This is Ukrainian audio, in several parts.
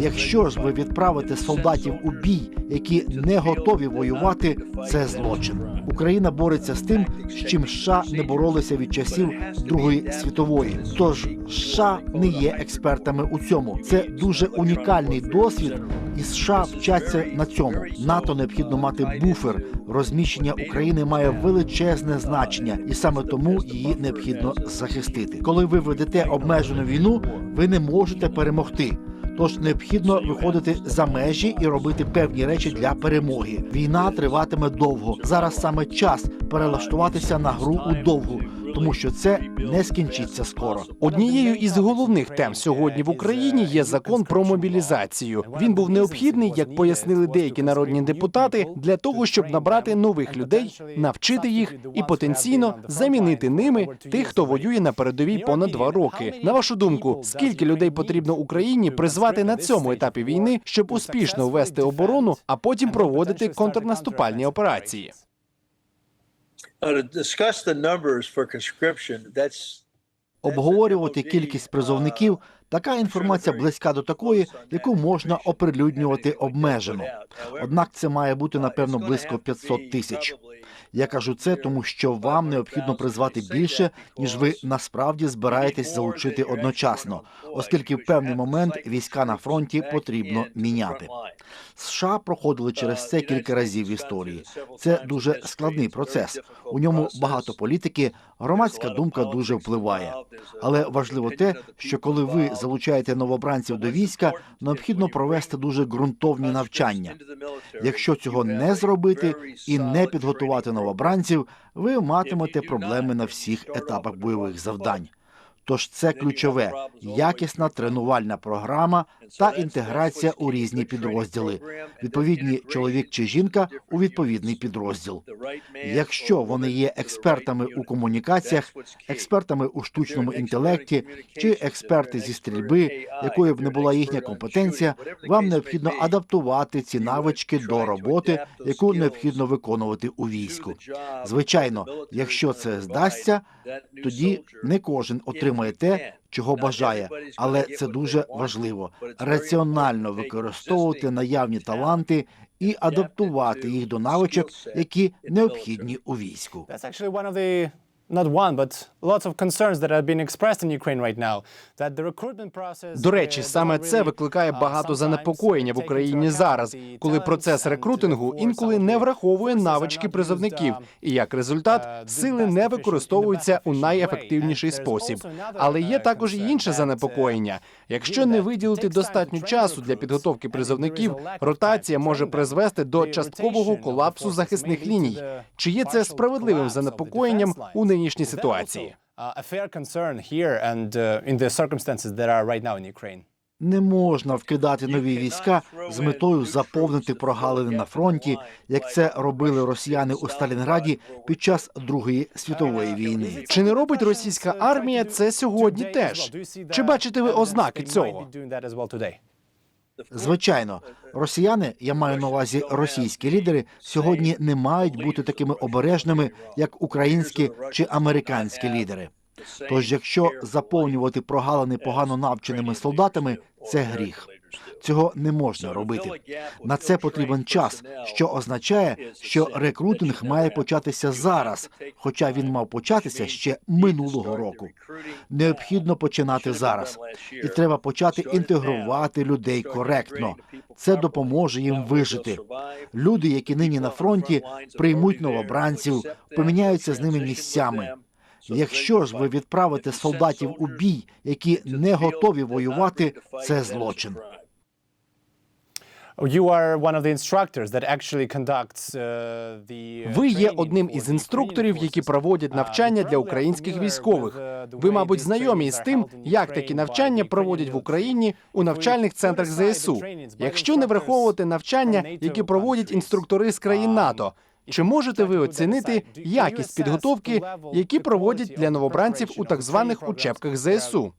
Якщо ж ви відправите солдатів у бій, які не готові воювати, це злочин. Україна бореться з тим, з чим США не боролися від часів Другої світової. Тож США не є експертами у цьому. Це дуже унікальний досвід, і США вчаться на цьому. НАТО необхідно мати буфер. Розміщення України має величезне значення, і саме тому її необхідно захистити. Коли ви ведете обмежену війну, ви не можете перемогти. Тож необхідно виходити за межі і робити певні речі для перемоги. Війна триватиме довго. Зараз саме час перелаштуватися на гру у довгу, тому що це не скінчиться скоро. Однією із головних тем сьогодні в Україні є закон про мобілізацію. Він був необхідний, як пояснили деякі народні депутати, для того, щоб набрати нових людей, навчити їх і потенційно замінити ними тих, хто воює на передовій понад два роки. На вашу думку, скільки людей потрібно Україні призвати на цьому етапі війни, щоб успішно ввести оборону, а потім проводити контрнаступальні операції? Обговорювати кількість призовників така інформація близька до такої, яку можна оприлюднювати обмежено. Однак це має бути напевно близько 500 тисяч. Я кажу це, тому що вам необхідно призвати більше, ніж ви насправді збираєтесь залучити одночасно, оскільки в певний момент війська на фронті потрібно міняти. США проходили через це кілька разів в історії. Це дуже складний процес. У ньому багато політики, громадська думка дуже впливає. Але важливо те, що коли ви залучаєте новобранців до війська, необхідно провести дуже ґрунтовні навчання. Якщо цього не зробити і не підготувати новобранців, ви матимете проблеми на всіх етапах бойових завдань. Тож це ключове якісна тренувальна програма та інтеграція у різні підрозділи. Відповідні чоловік чи жінка у відповідний підрозділ. Якщо вони є експертами у комунікаціях, експертами у штучному інтелекті чи експерти зі стрільби, якою б не була їхня компетенція, вам необхідно адаптувати ці навички до роботи, яку необхідно виконувати у війську. Звичайно, якщо це здасться, тоді не кожен отримає те, чого бажає, але це дуже важливо. раціонально використовувати наявні таланти і адаптувати їх до навичок, які необхідні у війську. Not one, but lots of concerns that are being expressed in Ukraine right now. That the recruitment process. До речі, uh, саме це викликає uh, багато занепокоєння в Україні зараз, коли процес рекрутингу інколи не враховує навички призовників, uh, і як uh, результат сили не використовуються у найефективніший спосіб. Але є uh, також і інше uh, занепокоєння. Якщо не виділити достатньо часу для підготовки призовників, ротація може призвести до часткового колапсу захисних ліній. Чи є це справедливим занепокоєнням у. Нинішній ситуації? uh, uh. Не можна вкидати нові війська з метою заповнити прогалини на фронті, як це робили росіяни у Сталінграді під час Другої світової війни. Чи не робить російська армія це сьогодні теж? Чи бачите ви ознаки цього? Звичайно, росіяни, я маю на увазі російські лідери, сьогодні не мають бути такими обережними, як українські чи американські лідери. Тож, якщо заповнювати прогалини погано навченими солдатами, це гріх. Цього не можна робити. На це потрібен час, що означає, що рекрутинг має початися зараз, хоча він мав початися ще минулого року. Необхідно починати зараз, і треба почати інтегрувати людей коректно. Це допоможе їм вижити. Люди, які нині на фронті, приймуть новобранців, поміняються з ними місцями. Якщо ж ви відправите солдатів у бій, які не готові воювати, це злочин. Uh, Ви є одним із інструкторів, які проводять навчання для українських військових. Ви, мабуть, знайомі з тим, як такі навчання проводять в Україні у навчальних центрах ЗСУ. Якщо не враховувати навчання, які проводять інструктори з країн НАТО. Чи можете ви оцінити якість підготовки, які проводять для новобранців у так званих учебках ЗСУ?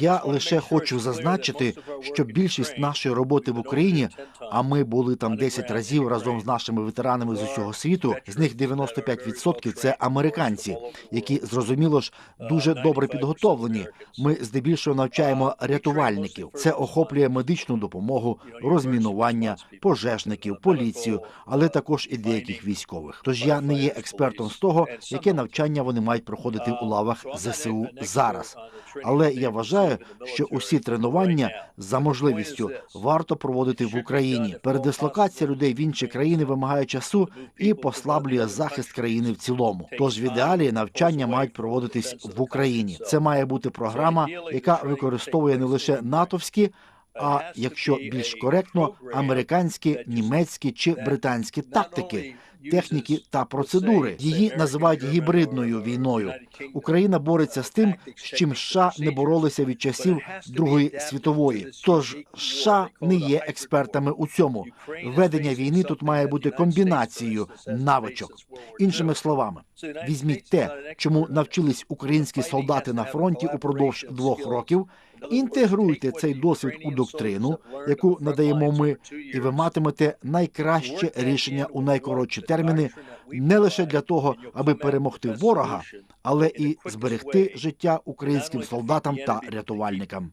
Я лише хочу зазначити, що більшість нашої роботи в Україні, а ми були там 10 разів разом з нашими ветеранами з усього світу. З них 95% – це американці, які зрозуміло ж дуже добре підготовлені. Ми здебільшого навчаємо рятувальників. Це охоплює медичну допомогу, розмінування, пожежників, поліцію, але також і деяких військових. Тож я не є експертом з того, яке навчання вони мають проходити у лавах ЗСУ зараз. Але я вважаю, що усі тренування за можливістю варто проводити в Україні. Передислокація людей в інші країни вимагає часу і послаблює захист країни в цілому. Тож в ідеалі навчання мають проводитись в Україні. Це має бути програма, яка використовує не лише натовські. А якщо більш коректно, американські, німецькі чи британські тактики, техніки та процедури її називають гібридною війною. Україна бореться з тим, з чим США не боролися від часів Другої світової. Тож США не є експертами у цьому. Ведення війни тут має бути комбінацією навичок. Іншими словами, візьміть те, чому навчились українські солдати на фронті упродовж двох років. Інтегруйте цей досвід у доктрину, яку надаємо ми, і ви матимете найкраще рішення у найкоротші терміни, не лише для того, аби перемогти ворога, але і зберегти життя українським солдатам та рятувальникам.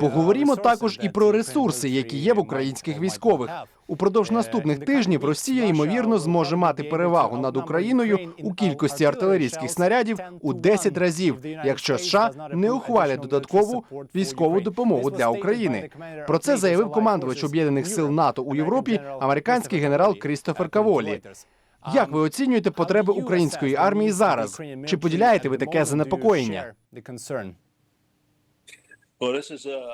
Поговоримо також і про ресурси, які є в українських військових. Упродовж Е, наступних тижнів Росія ймовірно зможе мати перевагу над Україною у кількості артилерійських снарядів у to 10 разів, якщо США не ухвалять додаткову військову допомогу для України. Про це заявив командувач об'єднаних сил НАТО у Європі, американський генерал Крістофер uh, Каволі. Як ви оцінюєте потреби української армії зараз? Чи поділяєте ви таке занепокоєння?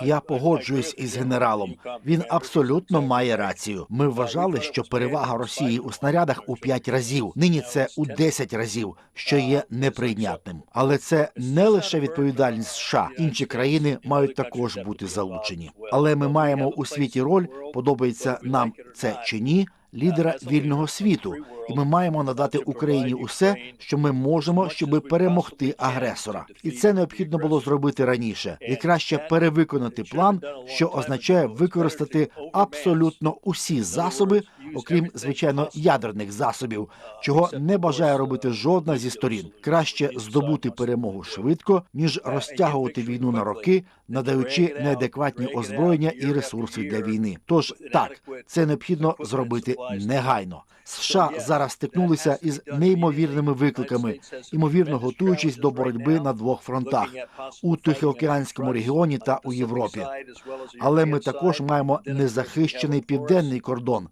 Я погоджуюсь із генералом. Він абсолютно має рацію. Ми вважали, що перевага Росії у снарядах у 5 разів. Нині це у 10 разів, що є неприйнятним. Але це не лише відповідальність США. Інші країни мають також бути залучені. Але ми маємо у світі роль, подобається нам це чи ні, лідера вільного світу, і ми маємо надати Україні усе, що ми можемо, щоб перемогти агресора. І це необхідно було зробити раніше, і краще перевиконати план, що означає використати абсолютно усі засоби, окрім звичайно ядерних засобів, чого не бажає робити жодна зі сторін. Краще здобути перемогу швидко, ніж розтягувати війну на роки, надаючи неадекватні озброєння і ресурси для війни. Тож так, це необхідно зробити негайно. США зараз стикнулися із неймовірними викликами, ймовірно готуючись до боротьби на двох фронтах у Тихоокеанському регіоні та у Європі. Але ми також маємо незахищений південний кордон,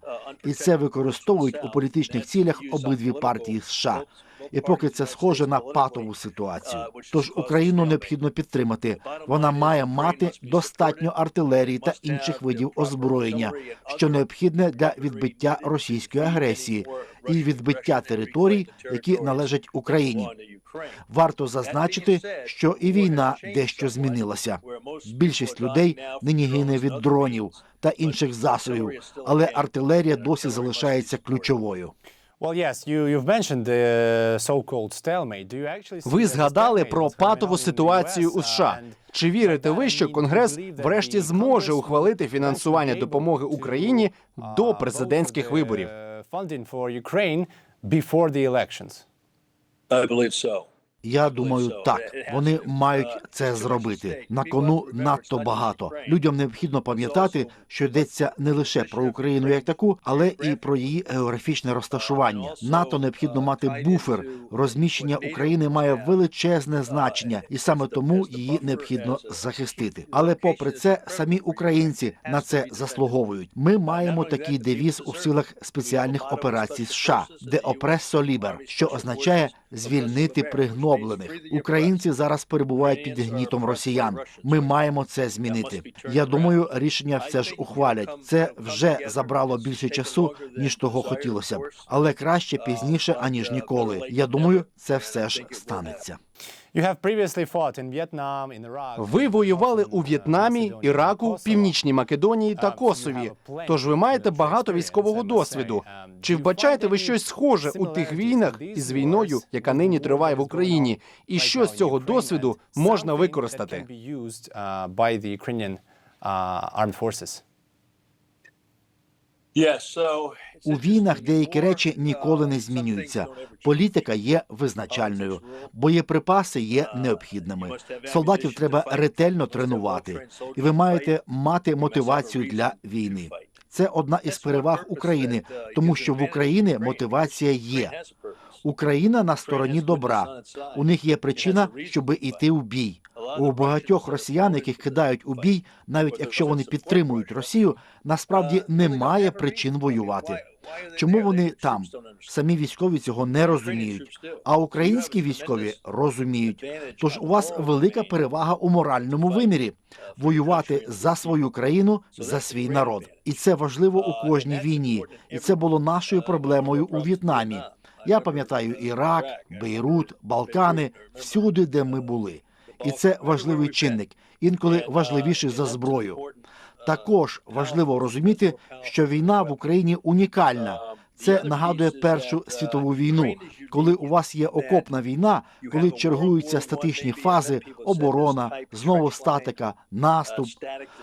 і це використовують у політичних цілях обидві партії США. І поки це схоже на патову ситуацію. Тож Україну необхідно підтримати. Вона має мати достатньо артилерії та інших видів озброєння, що необхідне для відбиття російської агресії і відбиття територій, які належать Україні. Варто зазначити, що і війна дещо змінилася. Більшість людей нині гине від дронів та інших засобів, але артилерія досі залишається ключовою. Ви згадали про патову ситуацію у США. Чи вірите ви, що Конгрес врешті зможе ухвалити фінансування допомоги Україні до президентських виборів? I believe so. Я думаю, так вони мають це зробити. На кону надто багато. Людям необхідно пам'ятати, що йдеться не лише про Україну як таку, але і про її географічне розташування. НАТО необхідно мати буфер. Розміщення України має величезне значення, і саме тому її необхідно захистити. Але, попри це, самі українці на це заслуговують. Ми маємо такий девіз у силах спеціальних операцій США, де опресо лібер, що означає звільнити пригноблених. Українці зараз перебувають під гнітом росіян. Ми маємо це змінити. Я думаю, рішення все ж ухвалять. Це вже забрало більше часу, ніж того хотілося б, але краще пізніше аніж ніколи. Я думаю, це все ж станеться. Ви воювали у В'єтнамі, Іраку, Північній Македонії та Косові. Тож ви маєте багато військового досвіду. Чи вбачаєте ви щось схоже у тих війнах із війною, яка нині триває в Україні? І що з цього досвіду можна використати? У війнах деякі речі ніколи не змінюються. Політика є визначальною, боєприпаси є необхідними. Солдатів треба ретельно тренувати, і ви маєте мати мотивацію для війни. Це одна із переваг України, тому що в Україні мотивація є. Україна на стороні добра. У них є причина, щоб іти у бій. У багатьох росіян, яких кидають у бій, навіть якщо вони підтримують Росію, насправді немає причин воювати. Чому вони там? Самі військові цього не розуміють. А українські військові розуміють. Тож у вас велика перевага у моральному вимірі воювати за свою країну, за свій народ. І це важливо у кожній війні. І це було нашою проблемою у В'єтнамі. Я пам'ятаю Ірак, Бейрут, Балкани, всюди, де ми були. І це важливий чинник, інколи важливіший за зброю. Також важливо розуміти, що війна в Україні унікальна. Це нагадує Першу світову війну, коли у вас є окопна війна, коли чергуються статичні фази, оборона, знову статика, наступ.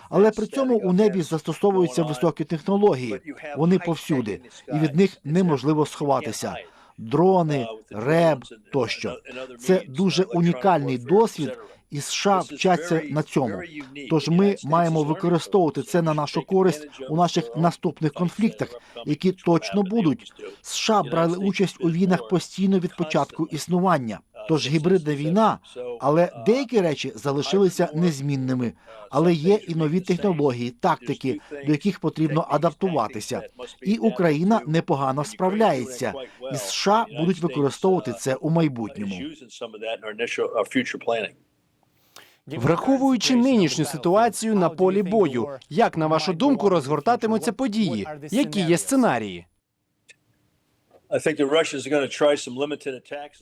Але при цьому у небі застосовуються високі технології. Вони повсюди, і від них неможливо сховатися. Дрони, реб тощо. Це дуже унікальний досвід, і США вчаться на цьому. Тож ми маємо використовувати це на нашу користь у наших наступних конфліктах, які точно будуть. США брали участь у війнах постійно від початку існування. Тож гібридна війна, але деякі речі залишилися незмінними. Але є і нові технології, тактики, до яких потрібно адаптуватися. І Україна непогано справляється, і США будуть використовувати це у майбутньому. Враховуючи нинішню ситуацію на полі бою, як на вашу думку розгортатимуться події? Які є сценарії?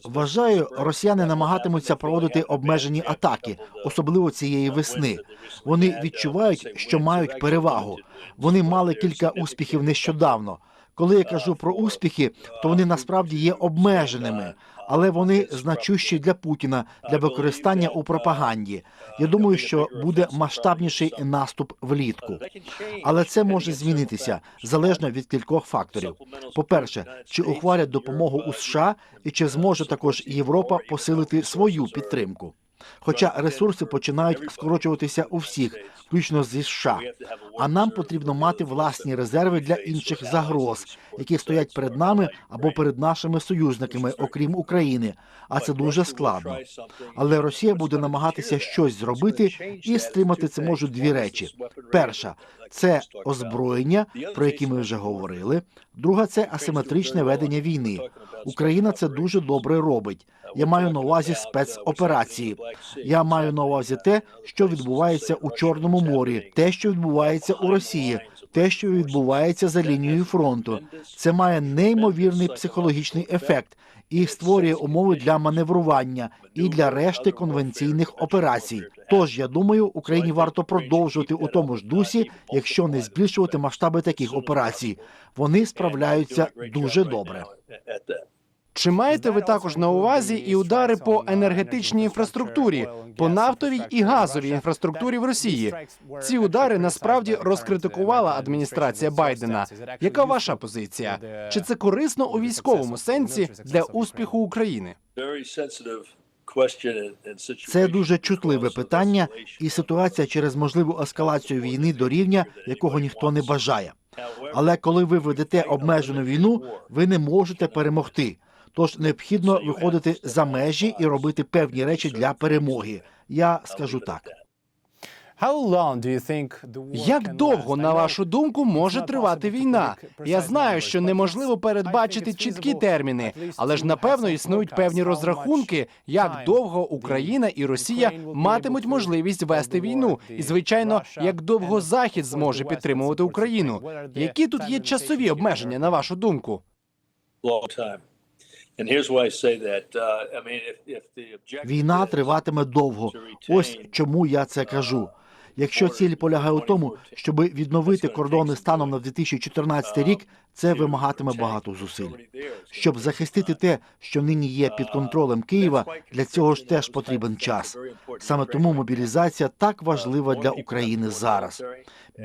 Вважаю, росіяни намагатимуться проводити обмежені атаки, особливо цієї весни. Вони відчувають, що мають перевагу. Вони мали кілька успіхів нещодавно. Коли я кажу про успіхи, то вони насправді є обмеженими, але вони значущі для Путіна для використання у пропаганді. Я думаю, що буде масштабніший наступ влітку. Але це може змінитися залежно від кількох факторів. По-перше, чи ухвалять допомогу у США, і чи зможе також Європа посилити свою підтримку. Хоча ресурси починають скорочуватися у всіх, включно зі США. А нам потрібно мати власні резерви для інших загроз, які стоять перед нами або перед нашими союзниками, окрім України. А це дуже складно. Але Росія буде намагатися щось зробити, і стримати це можуть дві речі: перша це озброєння, про які ми вже говорили. Друга це асиметричне ведення війни. Україна це дуже добре робить. Я маю на увазі спецоперації. Я маю на увазі те, що відбувається у Чорному морі, те, що відбувається у Росії, те, що відбувається за лінією фронту. Це має неймовірний психологічний ефект і створює умови для маневрування і для решти конвенційних операцій. Тож я думаю, Україні варто продовжувати у тому ж дусі, якщо не збільшувати масштаби таких операцій. Вони справляються дуже добре. Чи маєте ви також на увазі і удари по енергетичній інфраструктурі, по нафтовій і газовій інфраструктурі в Росії? Ці удари насправді розкритикувала адміністрація Байдена. Яка ваша позиція? Чи це корисно у військовому сенсі для успіху України? Це дуже чутливе питання, і ситуація через можливу ескалацію війни до рівня, якого ніхто не бажає. Але коли ви ведете обмежену війну, ви не можете перемогти. Тож необхідно виходити за межі і робити певні речі для перемоги. Я скажу так. Як довго, на вашу думку, може тривати війна? Я знаю, що неможливо передбачити чіткі терміни, але ж напевно існують певні розрахунки, як довго Україна і Росія матимуть можливість вести війну, і звичайно, як довго Захід зможе підтримувати Україну. Які тут є часові обмеження, на вашу думку? Війна is триватиме довго. Ось чому я це кажу. Якщо ціль полягає у тому, щоб відновити кордони станом на 2014 рік, це вимагатиме багато зусиль. Щоб захистити те, що нині є під контролем Києва, для цього ж теж потрібен час. Саме тому мобілізація так важлива для України зараз.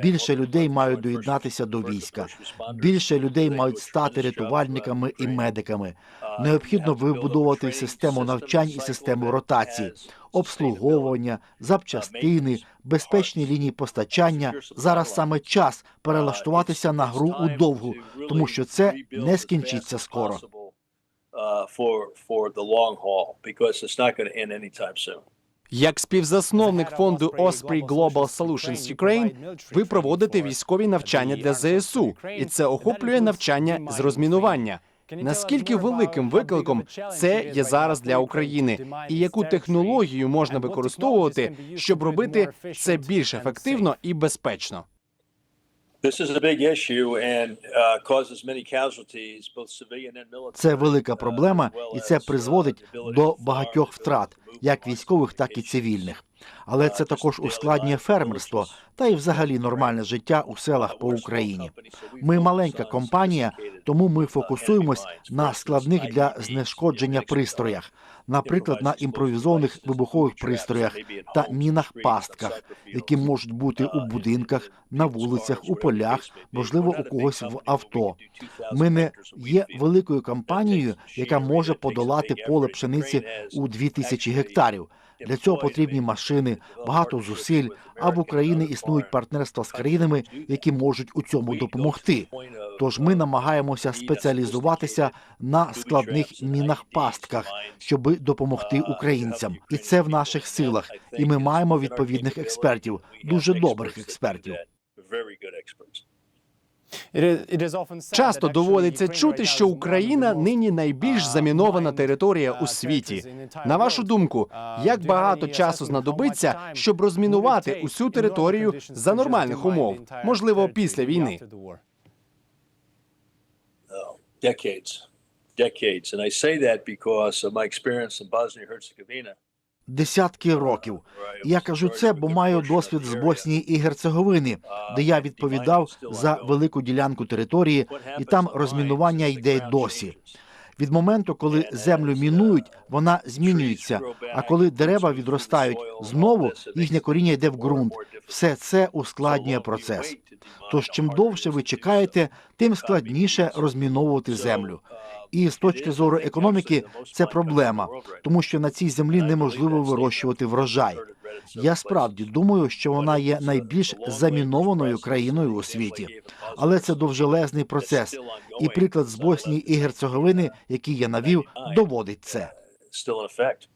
Більше людей мають доєднатися до війська. Більше людей мають стати рятувальниками і медиками. Необхідно вибудовувати систему навчань і систему ротації, обслуговування, запчастини, безпечні лінії постачання. Зараз саме час перелаштуватися на гру у довгу, тому що це не скінчиться скоро. Як співзасновник фонду Osprey Global Solutions Ukraine, ви проводите військові навчання для ЗСУ, і це охоплює навчання з розмінування. Наскільки великим викликом це є зараз для України, і яку технологію можна використовувати, щоб робити це більш ефективно і безпечно? Uh. Це велика проблема, і це призводить до багатьох втрат, як військових, так і цивільних. Але це також ускладнює фермерство та й взагалі нормальне життя у селах по Україні. Ми маленька компанія, тому ми фокусуємось на складних для знешкодження пристроях, наприклад, на імпровізованих вибухових пристроях та мінах пастках, які можуть бути у будинках, на вулицях, у полях, можливо, у когось в авто. Ми не є великою компанією, яка може подолати поле пшениці у 2000 гектарів. Для цього потрібні машини, багато зусиль. А в Україні існують партнерства з країнами, які можуть у цьому допомогти. Тож ми намагаємося спеціалізуватися на складних мінах пастках, щоб допомогти українцям, і це в наших силах. І ми маємо відповідних експертів, дуже добрих експертів. Часто доводиться чути, що Україна нині найбільш замінована територія у світі. На вашу думку, як багато часу знадобиться, щоб розмінувати усю територію за нормальних умов, можливо, після війни? Decades, decades, and I say that because of my experience in Bosnia Herzegovina. Десятки років. Я кажу це, бо маю досвід з Боснії і Герцеговини, де я відповідав за велику ділянку території, і там розмінування йде досі. Від моменту, коли землю мінують, вона змінюється. А коли дерева відростають знову, їхнє коріння йде в ґрунт. Все це ускладнює процес. Тож чим довше ви чекаєте, тим складніше розміновувати землю. І з точки зору економіки це проблема, тому що на цій землі неможливо вирощувати врожай. Я справді думаю, що вона є найбільш замінованою країною у світі, але це довжелезний процес. І приклад з Боснії і Герцеговини, який я навів, доводить це. Effect.